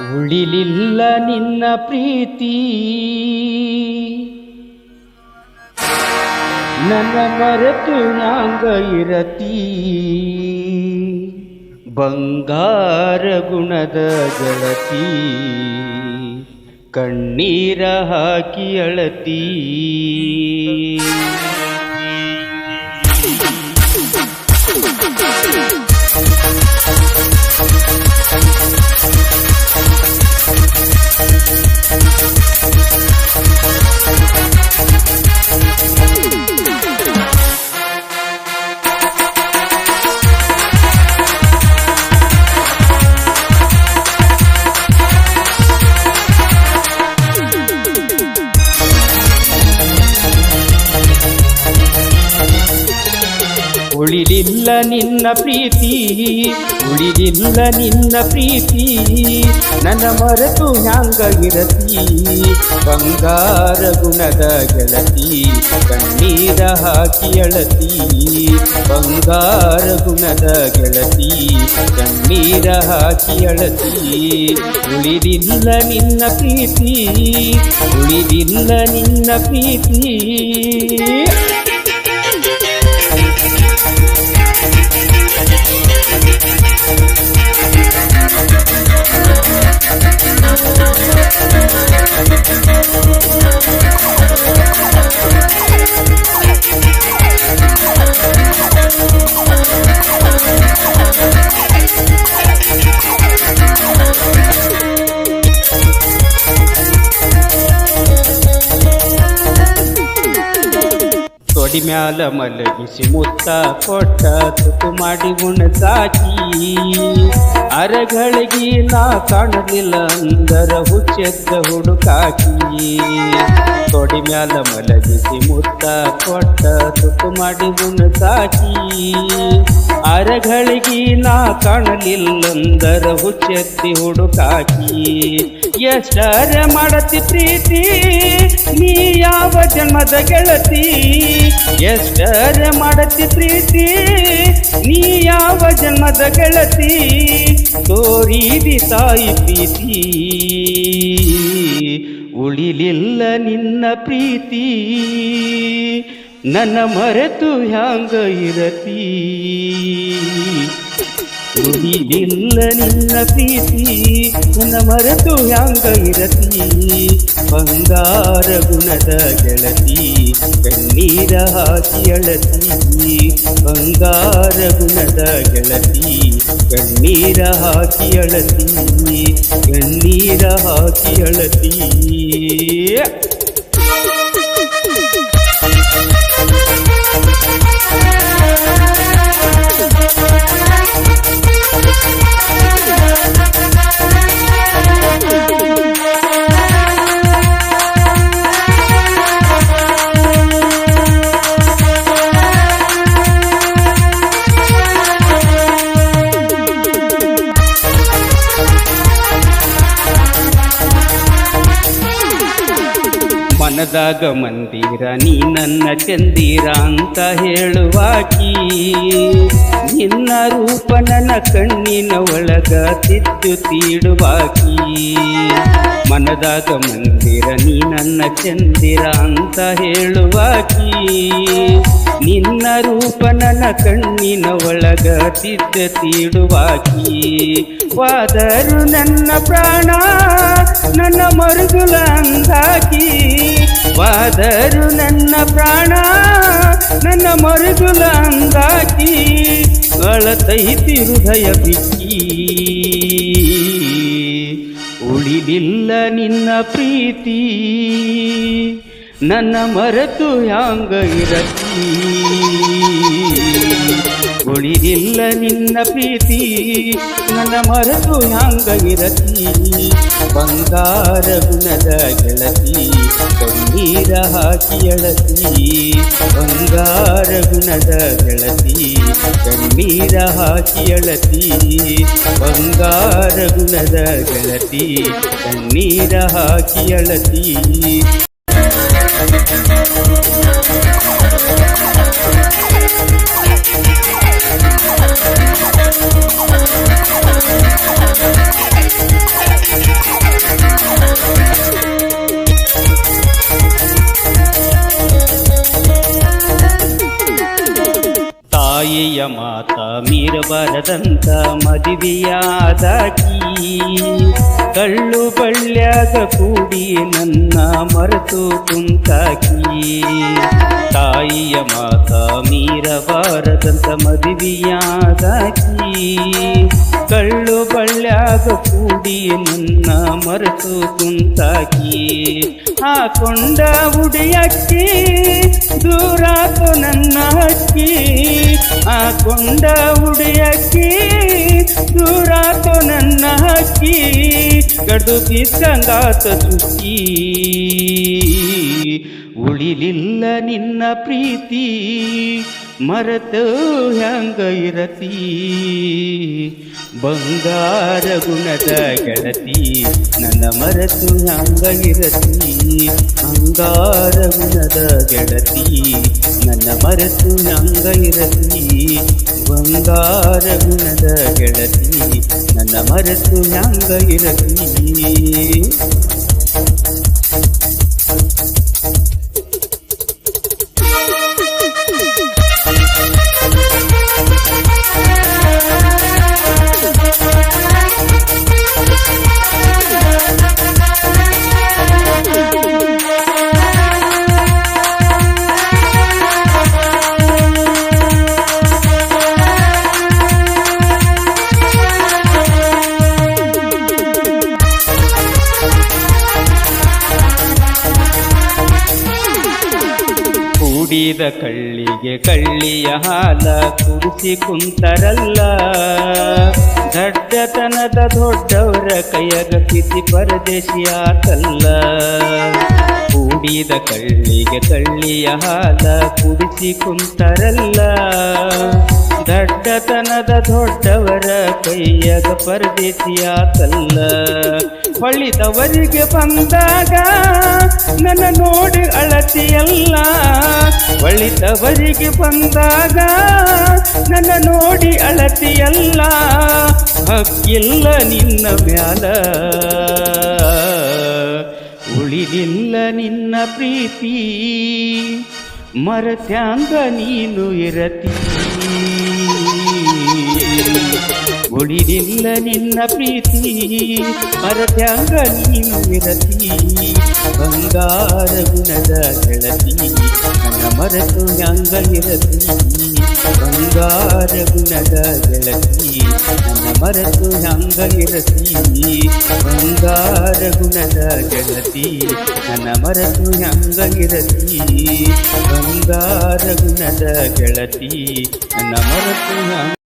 ಉಳಿಲಿಲ್ಲ ನಿನ್ನ ಪ್ರೀತಿ. ನನ್ನ ಮರೆತು ನಾಂಗ ಇರತಿ. ಬಂಗಾರ ಗುಣದ ಗೆಳತಿ ಕಣ್ಣೀರ ಹಾಕಿ ಅಳತಿ. ಉಳಿಲಿಲ್ಲ ನಿನ್ನ ಪ್ರೀತಿ. ಉಳಿದಿಲ್ಲ ನಿನ್ನ ಪ್ರೀತಿ. ನನ್ನ ಮರೆತು ಹ್ಯಾಂಗ ಬಂಗಾರ ಗುಣದ ಗೆಳತಿ, ಕಣ್ಣೀರ ಹಾಕಿ ಅಳತಿ ಬಂಗಾರ ಗುಣದ ಗೆಳತಿ, ಕಣ್ಣೀರ ಹಾಕಿ ಅಳತಿ ಉಳಿದಿಲ್ಲ ನಿನ್ನ ಪ್ರೀತಿ. ಉಳಿದಿಲ್ಲ ನಿನ್ನ ಪ್ರೀತಿ. ತೊಡಿ ಮ್ಯಾಲ ಮಲಗಿಸಿ ಮುತ್ತ ಕೊಟ್ಟ ತುಕು ಮಾಡಿ ಉಣಸಾಕಿ. ಅರಗಳಿಗೆ ನಾ ಕಾಣಲಿಲ್ಲ ಅಂದರ ಹುಚ್ಚೆದ್ದ ಹುಡುಕಾಕಿ. ತೊಡಿ ಮ್ಯಾಲ ಮಲಗಿಸಿ ಮುತ್ತ ಕೊಟ್ಟ ತುತು ಮಾಡಿ ಉಣಸಾಕಿ. ಅರಗಳಿಗೆ ನಾ ಕಾಣಲಿಲ್ಲಂದರ ಹುಚ್ಚೆತ್ತಿ ಹುಡುಕಾಕಿ. ಎಷ್ಟರ ಮಾಡತಿ ಪ್ರೀತಿ, ನೀ ಯಾವ ಜನ್ಮದ ಗೆಳತಿ? ಎಷ್ಟರ ಮಾಡತಿ ಪ್ರೀತಿ? ನೀ ಯಾವ ಜನ್ಮದ ಗೆಳತಿ? ತೋರಿದಿ ತಾಯಿ ಪ್ರೀತಿ. ಉಳಿಲಿಲ್ಲ ನಿನ್ನ ಪ್ರೀತಿ. ನನ್ನ ಮರೆತು ಹ್ಯಾಂಗ ಇರತಿ? ಉಳಿಲಿಲ್ಲ ನಿನ್ನ ಪ್ರೀತಿ, ನನ್ನ ಮರೆತು ಹ್ಯಾಂಗ ಇರತಿ? ಬಂಗಾರ ಗುಣದ ಗೆಳತಿ ಕಣ್ಣೀರ ಹಾಕಿ ಅಳತಿ ಬಂಗಾರ ಗುಣದ ಗೆಳತಿ ಕಣ್ಣೀರ ಹಾಕಿ ಅಳತಿ ಕಣ್ಣೀರ ಹಾಕಿ ಅಳತಿ ಮನದಾಗ ಮಂದಿರ ನೀ ನನ್ನ ಚಂದಿರ ಅಂತ ಹೇಳುವಾಕಿ. ನಿನ್ನ ರೂಪ ನನ್ನ ಕಣ್ಣಿನ ಒಳಗ ತಿದ್ದು ತೀಡುವಾಕಿ ಮನದಾಗ ಮಂದಿರ, ನೀ ನನ್ನ ಚಂದಿರ ಅಂತ ಹೇಳುವಾಕಿ ನಿನ್ನ ರೂಪ ನನ್ನ ಕಣ್ಣಿನ ಒಳಗ ತಿದ್ದ ತೀಡುವಾಕಿ ವಾದರು ನನ್ನ ಪ್ರಾಣ, ನನ್ನ ಮರುಗುಲ ಅಂದಾಕಿ ವಾದರು ನನ್ನ ಪ್ರಾಣ, ನನ್ನ ಮರುಗುಲ ಅಂದಾಕಿ ಅಳತೈತಿ ಹೃದಯ ಬಿಕ್ಕಿ. ಉಳಿಲಿಲ್ಲ ನಿನ್ನ ಪ್ರೀತಿ. ನನ್ನ ಮರೆತು ಹ್ಯಾಂಗ ಇರತಿ? ಉಳಿದಿಲ್ಲ ನಿನ್ನ ಪ್ರೀತಿ. ನನ್ನ ಮರೆತು ಹ್ಯಾಂಗ ಇರತಿ? ಬಂಗಾರ ಗುಣದ ಗೆಳತಿ ಕಣ್ಣೀರ ಹಾಕಿ ಅಳತಿ ಬಂಗಾರ ಗುಣದ ಗೆಳತಿ ಕಣ್ಣೀರ ಹಾಕಿ ಅಳತಿ ಬಂಗಾರ ಗುಣದ ಗೆಳತಿ ಕಣ್ಣೀರ ಹಾಕಿ ಅಳತಿ ಮೀರಬಾರದಂತ ಮದುವೆಯಾದಾಕಿ ಕಳ್ಳು ಬಳ್ಳ್ಯಾಗ ಕೂಡಿ ನನ್ನ ಮರೆತು ಕುಂತಾಕಿ ತಾಯಿಯ ಮಾತ ಮೀರಬಾರದಂತ ಮದುವೆಯಾದಾಕಿ ಕಳ್ಳು ಬಳ್ಳ್ಯಾಗ ಕೂಡಿ ನನ್ನ ಮರೆತು ಕುಂತಾಕಿ ಹಾಕೊಂಡ ಉಡಿಯಕ್ಕಿ ದೂರಾತು ನನ್ನ ಹಕ್ಕಿ ಹಾಕೊಂಡ ಉಡಿಯಕ್ಕಿ ದೂರಾತು ನನ್ನ ಹಕ್ಕಿ ಕಡ್ದು ಬಿದ್ದಂಗಾತ ಸುಖಿ ಉಳಿಲಿಲ್ಲ ನಿನ್ನ ಪ್ರೀತಿ ಮರೆತು ಹ್ಯಾಂಗ ಇರತಿ? ಬಂಗಾರ ಗುಣದ ಗೆಳತಿ, ನನ್ನ ಮರೆತು ಹ್ಯಾಂಗ ಇರತಿ? ಬಂಗಾರ ಗುಣದ ಗೆಳತಿ, ನನ್ನ ಮರೆತು ಹ್ಯಾಂಗ ಇರತಿ? ಬಂಗಾರ ಗುಣದ ಗೆಳತಿ, ನನ್ನ ಮರೆತು ಹ್ಯಾಂಗ ಇರತಿ? ಕೂಡಿದ ಕಳ್ಳಿಗೆ ಕಳ್ಳಿಯ ಹಾಲ ಕುಡಿಸಿ ಕುಂತರಲ್ಲ. ದಡ್ಡತನದ ದೊಡ್ಡವರ ಕೈಯಗ ಕಿಸಿ ಪರದೇಶಿಯಾತಲ್ಲ ಕೂಡಿದ ಕಳ್ಳಿಗೆ ಕಳ್ಳಿಯ ಹಾಲ ಕುಡಿಸಿ ಕುಂತರಲ್ಲ. ದಡ್ಡತನದ ದೊಡ್ಡವರ ಕೈಯಗ ಪರದೇಶಿಯಾತಲ್ಲ ಹೊಳಿದವರಿಗೆ ಬಂದಾಗ ನನ್ನ ನೋಡಿ ಅಳತಿಯಲ್ಲ. ಹೊಳಿದವರಿಗೆ ಬಂದಾಗ ನನ್ನ ನೋಡಿ ಅಳತಿಯಲ್ಲ. ಹಕ್ಕಿಲ್ಲ ನಿನ್ನ ಮ್ಯಾಲ. ಉಳಿದಿಲ್ಲ ನಿನ್ನ ಪ್ರೀತಿ. ಮರತ್ಯಾಂಗ ನೀನು ಇರತಿ. ಉಳಿದಿಲ್ಲ ನಿನ್ನ ಪ್ರೀತಿ, ಮರತ್ಯಾಂಗ ನೀನು ಬಂಗಾರ ಗುಣದ ಗೆಳತಿ, ನನ್ನ ಮರೆತು ಯಾಂಗ ಇರತಿ ಬಂಗಾರ ಗುಣದ ಗೆಳತಿ, ನನ್ನ ಮರೆತು ಯಾಂಗ ಇರತಿ ಬಂಗಾರ ಗುಣದ ಗೆಳತಿ, ನನ್ನ ಮರೆತು ಯಾಂಗ ಇರತಿ ಬಂಗಾರ ಗುಣದ ಗೆಳತಿ, ನನ್ನ ಮರೆತು